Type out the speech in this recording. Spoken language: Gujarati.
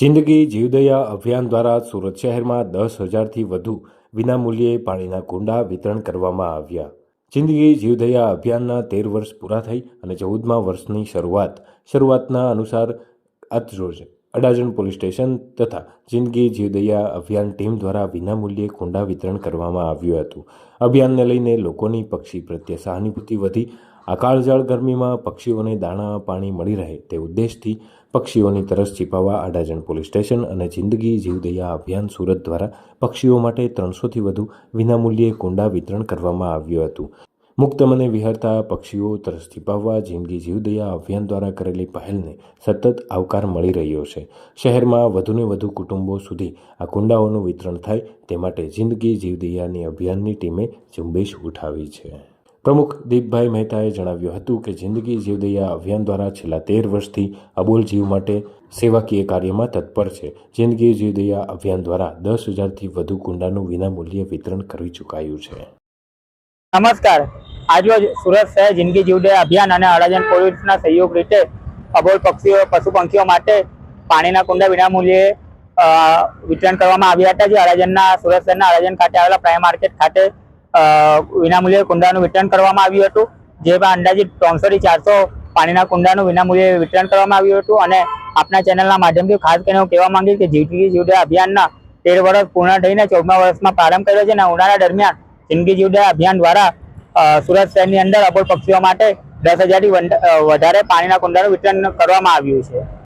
જિંદગી જીવદયા અભિયાન દ્વારા સુરત શહેરમાં દસ હજારથી વધુ વિનામૂલ્યે પાણીના કુંડા વિતરણ કરવામાં આવ્યા. જિંદગી જીવદયા અભિયાનના તેર વર્ષ પૂરા થઈ અને ચૌદમા વર્ષની શરૂઆત, શરૂઆતના અનુસાર આજરોજ અડાજણ પોલીસ સ્ટેશન તથા જિંદગી જીવદયા અભિયાન ટીમ દ્વારા વિનામૂલ્યે કુંડા વિતરણ કરવામાં આવ્યું હતું. અભિયાનને લઈને લોકોની પક્ષી પ્રત્યે સહાનુભૂતિ વધી આ કાળઝાળ ગરમીમાં પક્ષીઓને દાણા, પાણી મળી રહે તે ઉદ્દેશથી પક્ષીઓની તરસ છીપાવવા અડાજણ પોલીસ સ્ટેશન અને જિંદગી જીવદયા અભિયાન સુરત દ્વારા પક્ષીઓ માટે ત્રણસોથી વધુ વિનામૂલ્યે કુંડા વિતરણ કરવામાં આવ્યું હતું. મુક્ત મને વિહરતા પક્ષીઓ તરસ છીપાવવા જિંદગી જીવદયા અભિયાન દ્વારા કરેલી પહેલને સતત આવકાર મળી રહ્યો છે. શહેરમાં વધુને વધુ કુટુંબો સુધી આ કુંડાઓનું વિતરણ થાય તે માટે જિંદગી જીવદયાની અભિયાનની ટીમે ઝુંબેશ ઉઠાવી છે. પ્રમુખ દીપભાઈ મહેતાએ જણાવ્યું હતું કે જિંદગી જીવદયા અભિયાન દ્વારા છેલ્લા તેર વર્ષથી અબોલ જીવ માટે સેવાકીય કાર્યમાં તત્પર છે. જિંદગી જીવદયા અભિયાન દ્વારા દસ હજારથી વધુ કુંડાનું વિનામૂલ્યે વિતરણ કરી ચૂકાયું છે. નમસ્કાર. આજરોજ સુરત શહેર જિંદગી જીવદયા અભિયાન અને અડાજન પોલીસના સહયોગ રીતે અબોલ પક્ષીઓ પશુ પંખીઓ માટે પાણીના કુંડા વિનામૂલ્યે વિતરણ કરવામાં આવ્યા હતા. જે અડાજણના સુરત શહેરના અડાજણ ખાતે આવેલા પ્રાઇમ માર્કેટ ખાતે વિનામૂલ્યે કુંડાનું વિતરણ કરવામાં આવ્યું હતું. જેમાં અંદાજિત ત્રણસો થી ચારસો પાણીના કુંડાનું વિનામૂલ્યે વિતરણ કરવામાં આવ્યું હતું. અને આપના ચેનલના માધ્યમથી ખાસ કરીને હું કહેવા માંગીશ કે જિંદગી જીવદયા અભિયાનના તેર વર્ષ પૂર્ણ થઈને ચૌદમા વર્ષમાં પ્રારંભ કર્યો છે અને ઉનાળા દરમિયાન જિંદગી જીવદયા અભિયાન દ્વારા સુરત શહેરની અંદર અબોલ પક્ષીઓ માટે દસ હજારથી વધારે પાણીના કુંડાનું વિતરણ કરવામાં આવ્યું છે.